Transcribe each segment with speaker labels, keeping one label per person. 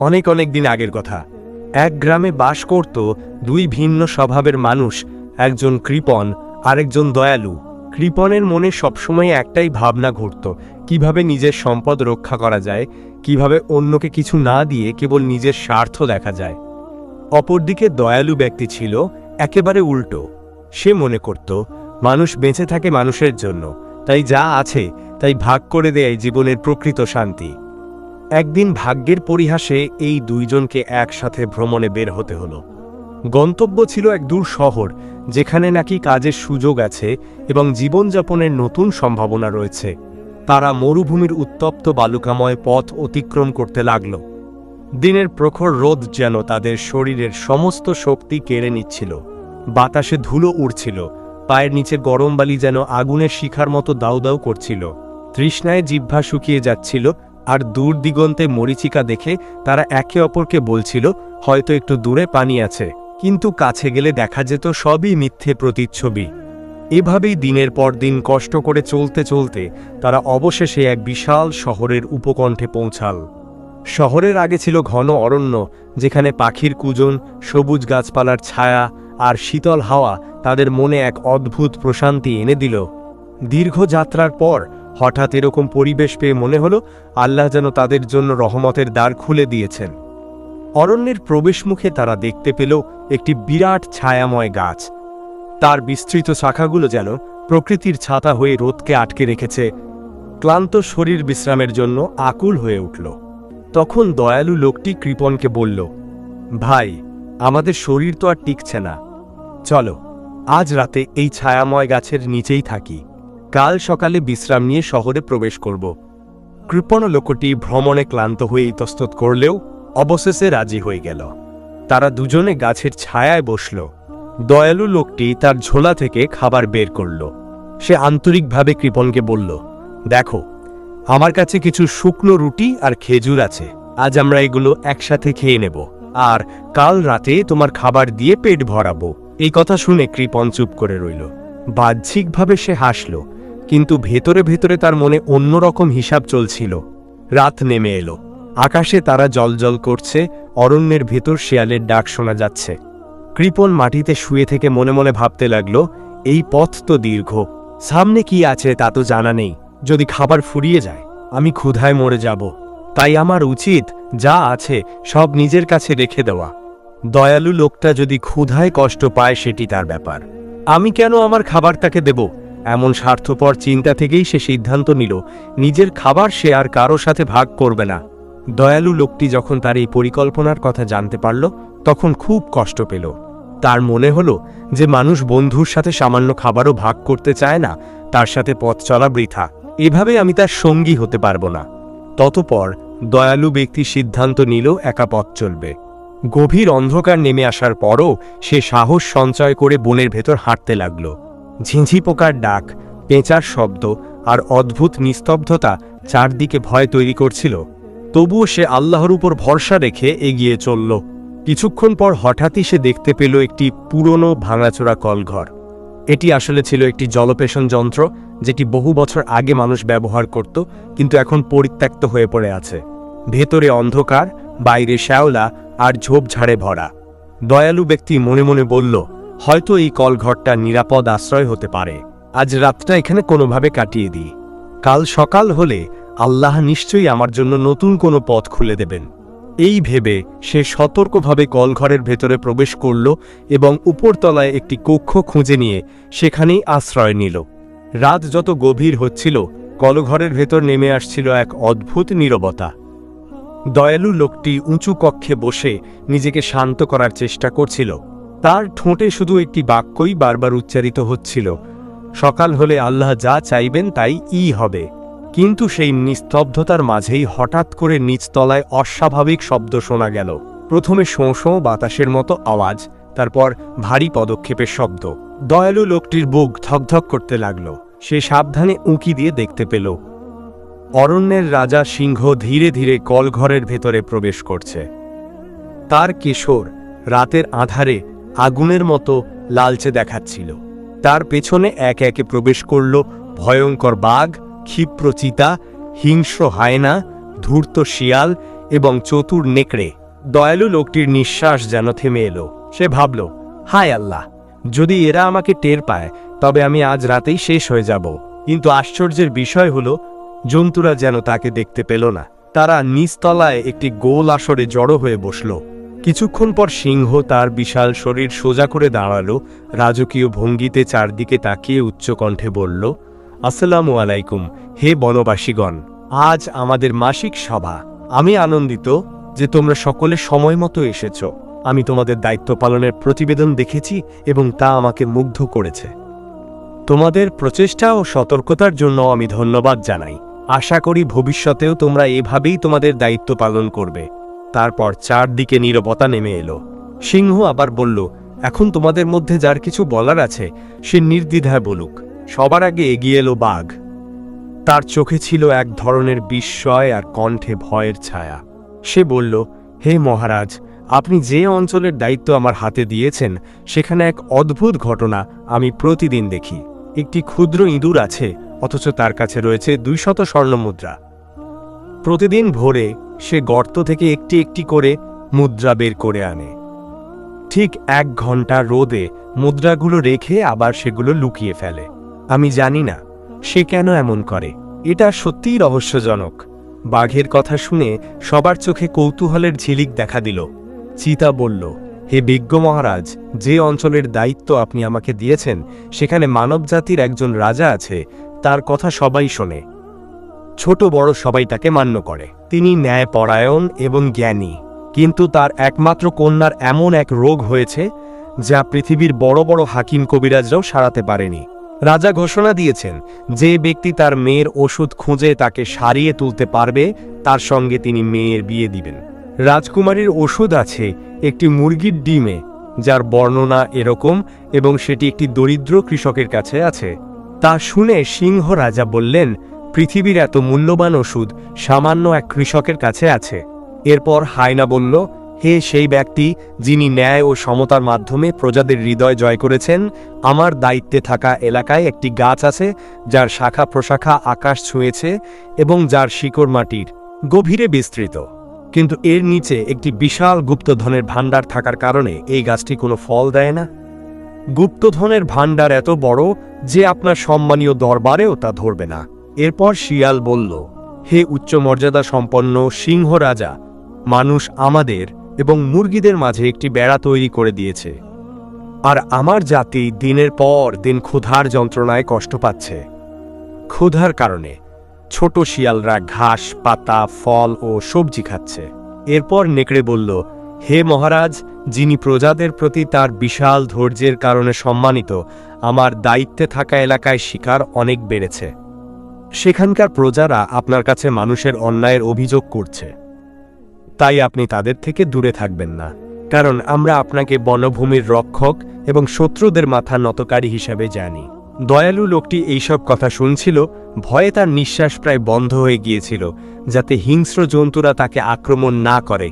Speaker 1: অনেক অনেক দিন আগের কথা। এক গ্রামে বাস করত দুই ভিন্ন স্বভাবের মানুষ, একজন কৃপণ, আরেকজন দয়ালু। কৃপণের মনে সবসময় একটাই ভাবনা ঘুরত, কীভাবে নিজের সম্পদ রক্ষা করা যায়, কীভাবে অন্যকে কিছু না দিয়ে কেবল নিজের স্বার্থ দেখা যায়। অপরদিকে দয়ালু ব্যক্তি ছিল একেবারে উল্টো। সে মনে করত, মানুষ বেঁচে থাকে মানুষের জন্য, তাই যা আছে, তাই ভাগ করে দেয় জীবনের প্রকৃত শান্তি। একদিন ভাগ্যের পরিহাসে এই দুইজনকে একসাথে ভ্রমণে বের হতে হলো। গন্তব্য ছিল এক দূর শহর, যেখানে নাকি কাজের সুযোগ আছে এবং জীবনযাপনের নতুন সম্ভাবনা রয়েছে। তারা মরুভূমির উত্তপ্ত বালুকাময় পথ অতিক্রম করতে লাগল। দিনের প্রখর রোদ যেন তাদের শরীরের সমস্ত শক্তি কেড়ে নিচ্ছিল। বাতাসে ধুলো উড়ছিল, পায়ের নিচে গরম বালি যেন আগুনের শিখার মতো দাউ দাউ করছিল। তৃষ্ণায় জিহ্বা শুকিয়ে যাচ্ছিল আর দূর দিগন্তে মরিচিকা দেখে তারা একে অপরকে বলছিল, হয়তো একটু দূরে পানি আছে। কিন্তু কাছে গেলে দেখা যেত সবই মিথ্যে প্রতিচ্ছবি। এভাবেই দিনের পর দিন কষ্ট করে চলতে চলতে তারা অবশেষে এক বিশাল শহরের উপকণ্ঠে পৌঁছাল। শহরের আগে ছিল ঘন অরণ্য, যেখানে পাখির কুজন, সবুজ গাছপালার ছায়া আর শীতল হাওয়া তাদের মনে এক অদ্ভুত প্রশান্তি এনে দিল। দীর্ঘ যাত্রার পর হঠাৎ এরকম পরিবেশ পেয়ে মনে হলো আল্লাহ যেন তাদের জন্য রহমতের দ্বার খুলে দিয়েছেন। অরণ্যের প্রবেশমুখে তারা দেখতে পেল একটি বিরাট ছায়াময় গাছ। তার বিস্তৃত শাখাগুলো যেন প্রকৃতির ছাতা হয়ে রোদকে আটকে রেখেছে। ক্লান্ত শরীর বিশ্রামের জন্য আকুল হয়ে উঠল। তখন দয়ালু লোকটি কৃপণকে বলল, ভাই, আমাদের শরীর তো আর টিকছে না। চলো, আজ রাতে এই ছায়াময় গাছের নিচেই থাকি। কাল সকালে বিশ্রাম নিয়ে শহরে প্রবেশ করব। কৃপণ লোকটি ভ্রমণে ক্লান্ত হয়ে ইতস্তত করলেও অবশেষে রাজি হয়ে গেল। তারা দুজনে গাছের ছায়ায় বসল। দয়ালু লোকটি তার ঝোলা থেকে খাবার বের করল। সে আন্তরিকভাবে কৃপণকে বলল, দেখো, আমার কাছে কিছু শুকনো রুটি আর খেজুর আছে। আজ আমরা এগুলো একসাথে খেয়ে নেব। আর কাল রাতে তোমার খাবার দিয়ে পেট ভরাবো। এই কথা শুনে কৃপণ চুপ করে রইল। বাহ্যিকভাবে সে হাসল। কিন্তু ভেতরে ভেতরে তার মনে অন্যরকম হিসাব চলছিল। রাত নেমে এলো। আকাশে তারা জলজল করছে, অরণ্যের ভেতর শেয়ালের ডাক শোনা যাচ্ছে। কৃপন মাটিতে শুয়ে থেকে মনে মনে ভাবতে লাগল, এই পথ তো দীর্ঘ। সামনে কি আছে তা তো জানা নেই। যদি খাবার ফুরিয়ে যায়, আমি ক্ষুধায় মরে যাব। তাই আমার উচিত যা আছে সব নিজের কাছে রেখে দেওয়া। দয়ালু লোকটা যদি ক্ষুধায় কষ্ট পায় সেটি তার ব্যাপার। আমি কেন আমার খাবার তাকে দেব? এমন স্বার্থপর চিন্তা থেকেই সে সিদ্ধান্ত নিল, নিজের খাবার সে আর কারও সাথে ভাগ করবে না। দয়ালু লোকটি যখন তার এই পরিকল্পনার কথা জানতে পারল, তখন খুব কষ্ট পেল। তার মনে হলো যে মানুষ বন্ধুর সাথে সামান্য খাবারও ভাগ করতে চায় না, তার সাথে পথ চলা বৃথা। এভাবে আমি তার সঙ্গী হতে পারব না। ততপর দয়ালু ব্যক্তি সিদ্ধান্ত নিল, একা পথ চলবে। গভীর অন্ধকার নেমে আসার পরও সে সাহস সঞ্চয় করে বনের ভেতর হাঁটতে লাগল। ঝিঁঝি পোকার ডাক, পেঁচার শব্দ আর অদ্ভুত নিস্তব্ধতা চারদিকে ভয় তৈরি করছিল। তবুও সে আল্লাহর উপর ভরসা রেখে এগিয়ে চলল। কিছুক্ষণ পর হঠাৎই সে দেখতে পেল একটি পুরনো ভাঙাচোরা কলঘর। এটি আসলে ছিল একটি জলপেশন যন্ত্র যেটি বহু বছর আগে মানুষ ব্যবহার করত, কিন্তু এখন পরিত্যক্ত হয়ে পড়ে আছে। ভেতরে অন্ধকার, বাইরে শ্যাওলা আর ঝোপঝাড়ে ভরা। দয়ালু ব্যক্তি মনে মনে বলল হয়তো এই কলঘরটা নিরাপদ আশ্রয় হতে পারে। আজ রাতটা এখানে কোনোভাবে কাটিয়ে দিই। কাল সকাল হলে আল্লাহ নিশ্চয়ই আমার জন্য নতুন কোনো পথ খুলে দেবেন। এই ভেবে সে সতর্কভাবে কলঘরের ভেতরে প্রবেশ করল এবং উপরতলায় একটি কক্ষ খুঁজে নিয়ে সেখানেই আশ্রয় নিল। রাত যত গভীর হচ্ছিল, কলঘরের ভেতর নেমে আসছিল এক অদ্ভুত নীরবতা। দয়ালু লোকটি উঁচু কক্ষে বসে নিজেকে শান্ত করার চেষ্টা করছিল। তার ঠোঁটে শুধু একটি বাক্যই বারবার উচ্চারিত হচ্ছিল। সকাল হলে আল্লাহ যা চাইবেন তাই ই হবে। কিন্তু সেই নিস্তব্ধতার মাঝেই হঠাৎ করে নিচতলায় অস্বাভাবিক শব্দ শোনা গেল। প্রথমে শোঁ শোঁ বাতাসের মতো আওয়াজ, তারপর ভারী পদক্ষেপের শব্দ। দয়ালু লোকটির বুক ধকধক করতে লাগল। সে সাবধানে উঁকি দিয়ে দেখতে পেল। অরণ্যের রাজা সিংহ ধীরে ধীরে কলঘরের ভেতরে প্রবেশ করছে। তার কিশোর রাতের আধারে আগুনের মতো লালচে দেখাচ্ছিল। তার পেছনে এক একে প্রবেশ করল ভয়ঙ্কর বাঘ, ক্ষিপ্র চিতা, হিংস্র হায়না, ধূর্ত শিয়াল এবং চতুর নেকড়ে। দয়ালু লোকটির নিঃশ্বাস যেন থেমে এলো। সে ভাবল, হায় আল্লাহ, যদি এরা আমাকে টের পায়, তবে আমি আজ রাতেই শেষ হয়ে যাব। কিন্তু আশ্চর্যের বিষয় হলো, জন্তুরা যেন তাকে দেখতে পেল না। তারা নিচতলায় একটি গোল আসরে জড়ো হয়ে বসল। কিছুক্ষণ পর সিংহ তার বিশাল শরীর সোজা করে দাঁড়াল, রাজকীয় ভঙ্গিতে চারদিকে তাকিয়ে উচ্চকণ্ঠে বলল, আসসালামু আলাইকুম, হে বনবাসীগণ, আজ আমাদের মাসিক সভা। আমি আনন্দিত যে তোমরা সকলে সময় মতো এসেছ। আমি তোমাদের দায়িত্ব পালনের প্রতিবেদন দেখেছি এবং তা আমাকে মুগ্ধ করেছে। তোমাদের প্রচেষ্টা ও সতর্কতার জন্য আমি ধন্যবাদ জানাই। আশা করি ভবিষ্যতেও তোমরা এভাবেই তোমাদের দায়িত্ব পালন করবে। তারপর চারদিকে নীরবতা নেমে এলো। সিংহ আবার বলল, এখন তোমাদের মধ্যে যার কিছু বলার আছে, সে নির্দ্বিধায় বলুক। সবার আগে এগিয়ে এলো বাঘ। তার চোখে ছিল এক ধরনের বিস্ময় আর কণ্ঠে ভয়ের ছায়া। সে বলল, হে মহারাজ, আপনি যে অঞ্চলের দায়িত্ব আমার হাতে দিয়েছেন, সেখানে এক অদ্ভুত ঘটনা আমি প্রতিদিন দেখি। একটি ক্ষুদ্র ইঁদুর আছে, অথচ তার কাছে রয়েছে দুইশত স্বর্ণমুদ্রা। প্রতিদিন ভোরে সে গর্ত থেকে একটি একটি করে মুদ্রা বের করে আনে। ঠিক এক ঘণ্টা রোদে মুদ্রাগুলো রেখে আবার সেগুলো লুকিয়ে ফেলে। আমি জানি না সে কেন এমন করে। এটা সত্যিই রহস্যজনক। বাঘের কথা শুনে সবার চোখে কৌতূহলের ঝিলিক দেখা দিল। চিতা বলল, হে বিজ্ঞ মহারাজ, যে অঞ্চলের দায়িত্ব আপনি আমাকে দিয়েছেন, সেখানে মানবজাতির একজন রাজা আছে, তার কথা সবাই শোনে। ছোট বড় সবাই তাকে মান্য করে। তিনি ন্যায়পরায়ণ এবং জ্ঞানী। কিন্তু তার একমাত্র কন্যার এমন এক রোগ হয়েছে, যা পৃথিবীর বড় বড় হাকিম কবিরাজরাও সারাতে পারেনি। রাজা ঘোষণা দিয়েছেন, যে ব্যক্তি তার মেয়ের ওষুধ খুঁজে তাকে সারিয়ে তুলতে পারবে, তার সঙ্গে তিনি মেয়ের বিয়ে দিবেন। রাজকুমারীর ওষুধ আছে একটি মুরগির ডিমে, যার বর্ণনা এরকম এবং সেটি একটি দরিদ্র কৃষকের কাছে আছে। তা শুনে সিংহ রাজা বললেন পৃথিবীর এত মূল্যবান ওষুধ সামান্য এক কৃষকের কাছে আছে। এরপর হায়না বলল, হে সেই ব্যক্তি যিনি ন্যায় ও সমতার মাধ্যমে প্রজাদের হৃদয় জয় করেছেন, আমার দায়িত্বে থাকা এলাকায় একটি গাছ আছে, যার শাখা প্রশাখা আকাশ ছুঁয়েছে এবং যার শিকড় মাটির গভীরে বিস্তৃত। কিন্তু এর নিচে একটি বিশাল গুপ্তধনের ভাণ্ডার থাকার কারণে এই গাছটি কোনো ফল দেয় না। গুপ্তধনের ভাণ্ডার এত বড় যে আপনার সম্মানীয় দরবারেও তা ধরবে না। এরপর শিয়াল বলল, হে উচ্চ মর্যাদা সম্পন্ন সিংহ রাজা, মানুষ আমাদের এবং মুরগিদের মাঝে একটি বেড়া তৈরি করে দিয়েছে। আর আমার জাতি দিনের পর দিন ক্ষুধার যন্ত্রণায় কষ্ট পাচ্ছে। ক্ষুধার কারণে ছোট শিয়ালরা ঘাস, পাতা, ফল ও সবজি খাচ্ছে। এরপর নেকড়ে বলল, হে মহারাজ, যিনি প্রজাদের প্রতি তার বিশাল ধৈর্যের কারণে সম্মানিত, আমার দায়িত্বে থাকা এলাকায় শিকার অনেক বেড়েছে। সেখানকার প্রজারা আপনার কাছে মানুষের অন্যায়ের অভিযোগ করছে। তাই আপনি তাদের থেকে দূরে থাকবেন না। কারণ আমরা আপনাকে বনভূমির রক্ষক এবং শত্রুদের মাথা নতকারী হিসাবে জানি। দয়ালু লোকটি এইসব কথা শুনছিল, ভয়ে তার নিঃশ্বাস প্রায় বন্ধ হয়ে গিয়েছিল, যাতে হিংস্র জন্তুরা তাকে আক্রমণ না করে।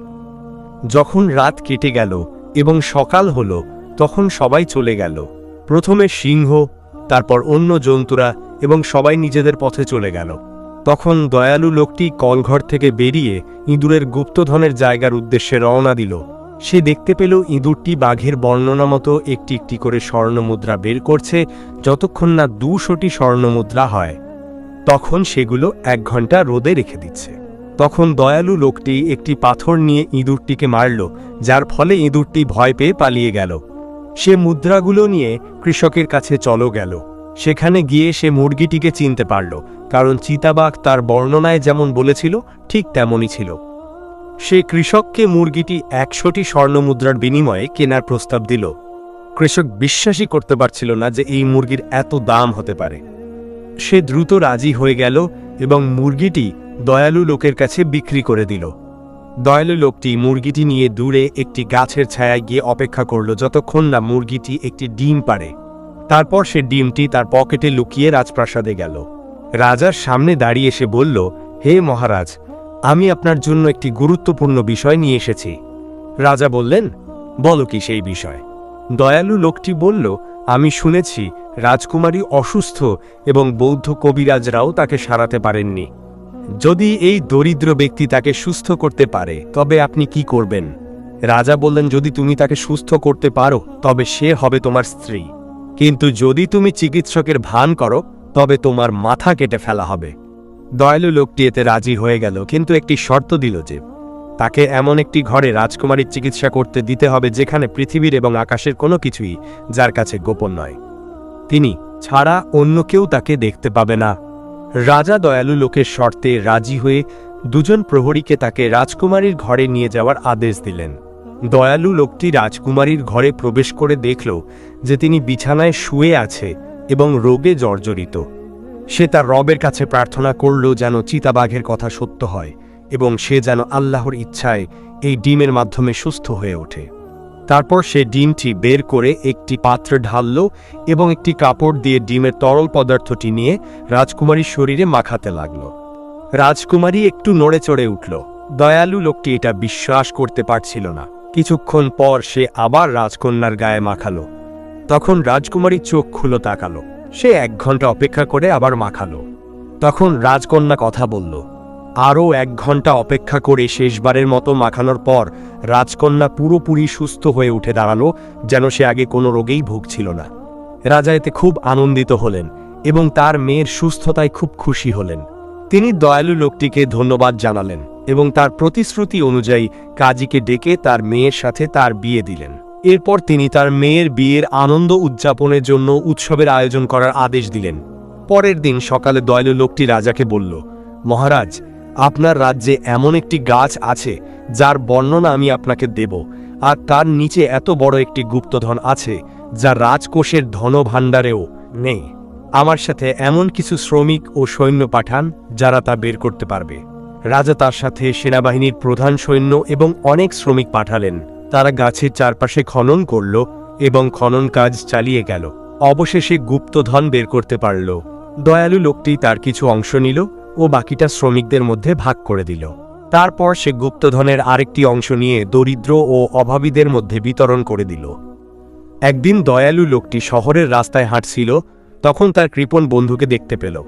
Speaker 1: যখন রাত কেটে গেল এবং সকাল হল, তখন সবাই চলে গেল। প্রথমে সিংহ, তারপর অন্য জন্তুরা এবং সবাই নিজেদের পথে চলে গেল। তখন দয়ালু লোকটি কলঘর থেকে বেরিয়ে ইঁদুরের গুপ্তধনের জায়গার উদ্দেশ্যে রওনা দিল। সে দেখতে পেল ইঁদুরটি বাঘের বর্ণনা মতো একটি একটি করে স্বর্ণমুদ্রা বের করছে, যতক্ষণ না দুশোটি স্বর্ণমুদ্রা হয়। তখন সেগুলো এক ঘণ্টা রোদে রেখে দিচ্ছে। তখন দয়ালু লোকটি একটি পাথর নিয়ে ইঁদুরটিকে মারল, যার ফলে ইঁদুরটি ভয় পেয়ে পালিয়ে গেল। সে মুদ্রাগুলো নিয়ে কৃষকের কাছে চলো গেল। সেখানে গিয়ে সে মুরগিটিকে চিনতে পারল, কারণ চিতাবাঘ তার বর্ণনায় যেমন বলেছিল, ঠিক তেমনই ছিল। সে কৃষককে মুরগিটি একশোটি স্বর্ণমুদ্রার বিনিময়ে কেনার প্রস্তাব দিল। কৃষক বিশ্বাসই করতে পারছিল না যে এই মুরগির এত দাম হতে পারে। সে দ্রুত রাজি হয়ে গেল এবং মুরগিটি দয়ালু লোকের কাছে বিক্রি করে দিল। দয়ালু লোকটি মুরগিটি নিয়ে দূরে একটি গাছের ছায়ায় গিয়ে অপেক্ষা করল যতক্ষণ না মুরগিটি একটি ডিম পারে তারপর সে ডিমটি তার পকেটে লুকিয়ে রাজপ্রাসাদে গেল। রাজার সামনে দাঁড়িয়ে এসে বলল, হে মহারাজ, আমি আপনার জন্য একটি গুরুত্বপূর্ণ বিষয় নিয়ে এসেছি। রাজা বললেন, বলো কি সেই বিষয়? দয়ালু লোকটি বলল, আমি শুনেছি রাজকুমারী অসুস্থ এবং বৌদ্ধ কবিরাজরাও তাকে সারাতে পারেননি। যদি এই দরিদ্র ব্যক্তি তাকে সুস্থ করতে পারে, তবে আপনি কি করবেন? রাজা বললেন, যদি তুমি তাকে সুস্থ করতে পারো, তবে সে হবে তোমার স্ত্রী। কিন্তু যদি তুমি চিকিৎসকের ভান করো, তবে তোমার মাথা কেটে ফেলা হবে। দয়ালু লোকটি এতে রাজি হয়ে গেল, কিন্তু একটি শর্ত দিল যে, তাকে এমন একটি ঘরে রাজকুমারীর চিকিৎসা করতে দিতে হবে যেখানে পৃথিবীর এবং আকাশের কোনো কিছুই যার কাছে গোপন নয়। তিনি, ছাড়া অন্য কেউ তাকে দেখতে পাবে না। রাজা দয়ালু লোকের শর্তে রাজি হয়ে দুজন প্রহরীকে তাকে রাজকুমারীর ঘরে নিয়ে যাওয়ার আদেশ দিলেন। দয়ালু লোকটি রাজকুমারীর ঘরে প্রবেশ করে দেখল যে তিনি বিছানায় শুয়ে আছে এবং রোগে জর্জরিত। সে তার রবের কাছে প্রার্থনা করল যেন চিতাবাঘের কথা সত্য হয় এবং সে যেন আল্লাহর ইচ্ছায় এই ডিমের মাধ্যমে সুস্থ হয়ে ওঠে। তারপর সে ডিমটি বের করে একটি পাত্রে ঢালল এবং একটি কাপড় দিয়ে ডিমের তরল পদার্থটি নিয়ে রাজকুমারীর শরীরে মাখাতে লাগল। রাজকুমারী একটু নড়ে চড়ে উঠল। দয়ালু লোকটি এটা বিশ্বাস করতে পারছিল না। কিছুক্ষণ পর সে আবার রাজকন্যার গায়ে মাখালো। তখন রাজকুমারী চোখ খুলো তাকালো। সে এক ঘণ্টা অপেক্ষা করে আবার মাখালো। তখন রাজকন্যা কথা বলল, আরও এক ঘণ্টা অপেক্ষা করে শেষবারের মতো মাখানোর পর রাজকন্যা পুরোপুরি সুস্থ হয়ে উঠে দাঁড়াল, যেন সে আগে কোনো রোগেই ভুগছিল না। রাজা এতে খুব আনন্দিত হলেন এবং তার মেয়ের সুস্থতায় খুব খুশি হলেন। তিনি দয়ালু লোকটিকে ধন্যবাদ জানালেন। এবং তার প্রতিশ্রুতি অনুযায়ী কাজীকে ডেকে তার মেয়ের সাথে তার বিয়ে দিলেন। এরপর তিনি তার মেয়ের বিয়ের আনন্দ উদযাপনের জন্য উৎসবের আয়োজন করার আদেশ দিলেন। পরের দিন সকালে দয়ালু লোকটি রাজাকে বলল, মহারাজ, আপনার রাজ্যে এমন একটি গাছ আছে, যার বর্ণনা আমি আপনাকে দেব, আর তার নিচে এত বড় একটি গুপ্তধন আছে, যা রাজকোষের ধনভাণ্ডারেও নেই। আমার সাথে এমন কিছু শ্রমিক ও সৈন্য পাঠান, যারা তা বের করতে পারবে। রাজা তার সাথে সেনাবাহিনীর প্রধান সৈন্য এবং অনেক শ্রমিক পাঠালেন। তারা গাছের চারপাশে খনন করল এবং খনন কাজ চালিয়ে গেল। অবশেষে গুপ্তধন বের করতে পারল। দয়ালু লোকটি তার কিছু অংশ নিল ও বাকিটা শ্রমিকদের মধ্যে ভাগ করে দিল। তারপর সে গুপ্তধনের আরেকটি অংশ নিয়ে দরিদ্র ও অভাবীদের মধ্যে বিতরণ করে দিল। একদিন দয়ালু লোকটি শহরের রাস্তায় হাঁটছিল, তখন তার কৃপণ বন্ধুকে দেখতে পেল।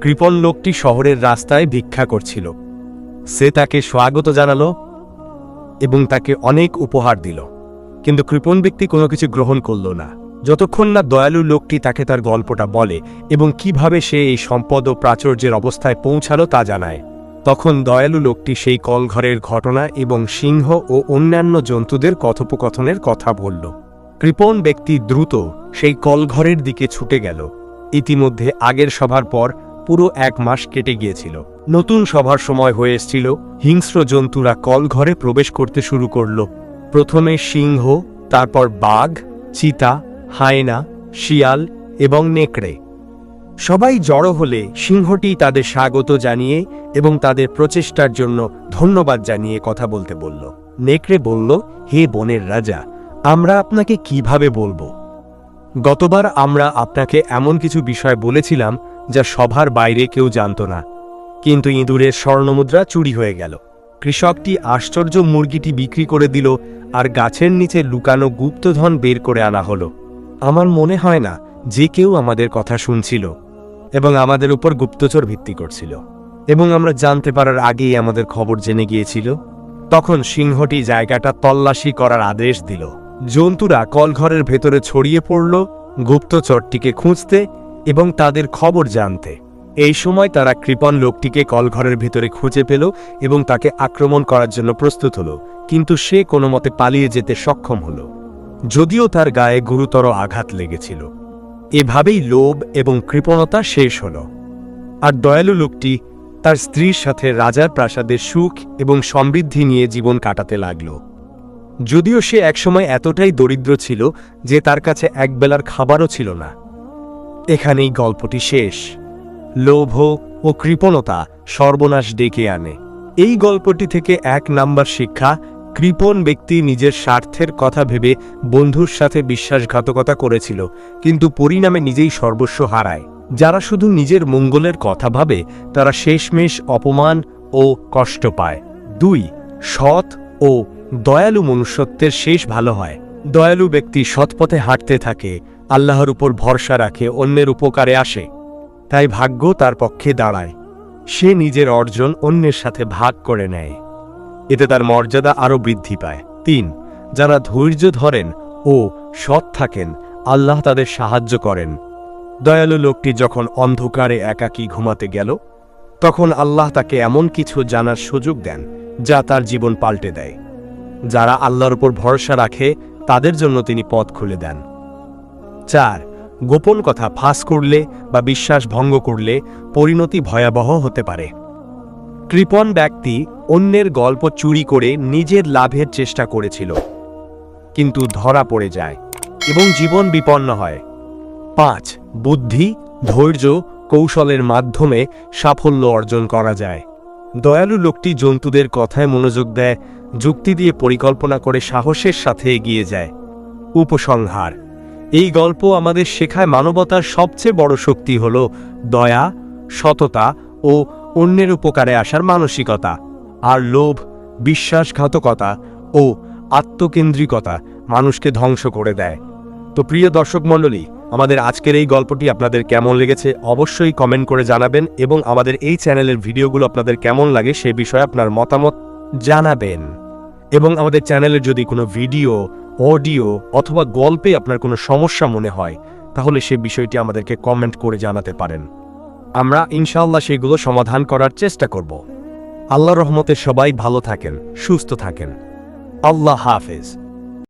Speaker 1: কৃপণ লোকটি শহরের রাস্তায় ভিক্ষা করছিল। সে তাকে স্বাগত জানালো এবং তাকে অনেক উপহার দিল। কিন্তু কৃপণ ব্যক্তি কোনো কিছু গ্রহণ করল না। যতক্ষণ না দয়ালু লোকটি তাকে তার গল্পটা বলে এবং কীভাবে সে এই সম্পদ ও প্রাচুর্যের অবস্থায় পৌঁছালো তা জানায়, তখন দয়ালু লোকটি সেই কলঘরের ঘটনা এবং সিংহ ও অন্যান্য জন্তুদের কথোপকথনের কথা বলল। কৃপণ ব্যক্তি দ্রুত সেই কলঘরের দিকে ছুটে গেল। ইতিমধ্যে আগের সভার পর পুরো এক মাস কেটে গিয়েছিল। নতুন সভার সময় হয়ে এসছিল। হিংস্র জন্তুরা কলঘরে প্রবেশ করতে শুরু করল। প্রথমে সিংহ, তারপর বাঘ, চিতা, হায়না, শিয়াল এবং নেকড়ে। সবাই জড়ো হলে সিংহটি তাদের স্বাগত জানিয়ে এবং তাদের প্রচেষ্টার জন্য ধন্যবাদ জানিয়ে কথা বলতে বলল। নেকড়ে বলল, হে বনের রাজা, আমরা আপনাকে কীভাবে বলব? গতবার আমরা আপনাকে এমন কিছু বিষয় বলেছিলাম যা সভার বাইরে কেউ জানত না। কিন্তু ইঁদুরের স্বর্ণমুদ্রা চুরি হয়ে গেল। কৃষকটি আশ্চর্য মুরগিটি বিক্রি করে দিল আর গাছের নিচে লুকানো গুপ্তধন বের করে আনা হলো। আমার মনে হয় না যে কেউ আমাদের কথা শুনছিল এবং আমাদের উপর গুপ্তচর ভিত্তি করছিল। এবং আমরা জানতে পারার আগেই আমাদের খবর জেনে গিয়েছিল। তখন সিংহটি জায়গাটা তল্লাশি করার আদেশ দিল। জন্তুরা কলঘরের ভেতরে ছড়িয়ে পড়ল। গুপ্তচরটিকে খুঁজতে এবং তাদের খবর জানতে। এই সময় তারা কৃপণ লোকটিকে কলঘরের ভেতরে খুঁজে পেল এবং তাকে আক্রমণ করার জন্য প্রস্তুত হল, কিন্তু সে কোনো মতে পালিয়ে যেতে সক্ষম হল। যদিও তার গায়ে গুরুতর আঘাত লেগেছিল। এভাবেই লোভ এবং কৃপণতা শেষ হল। আর দয়ালু লোকটি তার স্ত্রীর সাথে রাজার প্রাসাদের সুখ এবং সমৃদ্ধি নিয়ে জীবন কাটাতে লাগল। যদিও সে একসময় এতটাই দরিদ্র ছিল যে তার কাছে একবেলার খাবারও ছিল না। এখানেই গল্পটি শেষ। লোভ ও কৃপণতা সর্বনাশ ডেকে আনে। এই গল্পটি থেকে এক নাম্বার শিক্ষা, কৃপণ ব্যক্তি নিজের স্বার্থের কথা ভেবে বন্ধুর সাথে বিশ্বাসঘাতকতা করেছিল, কিন্তু পরিণামে নিজেই সর্বস্ব হারায়। যারা শুধু নিজের মঙ্গলের কথা ভাবে, তারা শেষমেশ অপমান ও কষ্ট পায়। দুই, সৎ ও দয়ালু মনুষ্যত্বের শেষ ভালো হয়। দয়ালু ব্যক্তি সৎপথে হাঁটতে থাকে আল্লাহর উপর ভরসা রাখে, অন্যের উপকারে আসে। তাই ভাগ্য তার পক্ষে দাঁড়ায়। সে নিজের অর্জন অন্যের সাথে ভাগ করে নেয়। এতে তার মর্যাদা আরও বৃদ্ধি পায়। তিন, যারা ধৈর্য ধরেন ও সৎ থাকেন, আল্লাহ তাদের সাহায্য করেন। দয়ালু লোকটি যখন অন্ধকারে একাকী ঘুমাতে গেল, তখন আল্লাহ তাকে এমন কিছু জানার সুযোগ দেন, যা তার জীবন পাল্টে দেয়। যারা আল্লাহর উপর ভরসা রাখে, তাদের জন্য তিনি পথ খুলে দেন। চার, গোপন কথা ফাঁস করলে বা বিশ্বাস ভঙ্গ করলে পরিণতি ভয়াবহ হতে পারে। কৃপণ ব্যক্তি অন্যের গল্প চুরি করে নিজের লাভের চেষ্টা করেছিল, কিন্তু ধরা পড়ে যায় এবং জীবন বিপন্ন হয়। পাঁচ, বুদ্ধি, ধৈর্য, কৌশলের মাধ্যমে সাফল্য অর্জন করা যায়। দয়ালু লোকটি জন্তুদের কথায় মনোযোগ দেয়, যুক্তি দিয়ে পরিকল্পনা করে সাহসের সাথে এগিয়ে যায়। উপসংহার এই গল্প আমাদের শেখায় মানবতার সবচেয়ে বড় শক্তি হল দয়া, সততা ও অন্যের উপকারে আসার মানসিকতা আর লোভ, বিশ্বাসঘাতকতা ও আত্মকেন্দ্রিকতা মানুষকে ধ্বংস করে দেয়। তো প্রিয় দর্শক মণ্ডলী, আমাদের আজকের এই গল্পটি আপনাদের কেমন লেগেছে অবশ্যই কমেন্ট করে জানাবেন এবং আমাদের এই চ্যানেলের ভিডিওগুলো আপনাদের কেমন লাগে সে বিষয়ে আপনার মতামত জানাবেন। এবং আমাদের চ্যানেলের যদি কোনো ভিডিও অডিও অথবা গল্পে আপনার কোনো সমস্যা মনে হয়, তাহলে সে বিষয়টি আমাদেরকে কমেন্ট করে জানাতে পারেন। আমরা ইনশাআল্লাহ সেগুলো সমাধান করার চেষ্টা করব। আল্লাহ রহমতে সবাই ভালো থাকেন, সুস্থ থাকেন। আল্লাহ হাফেজ।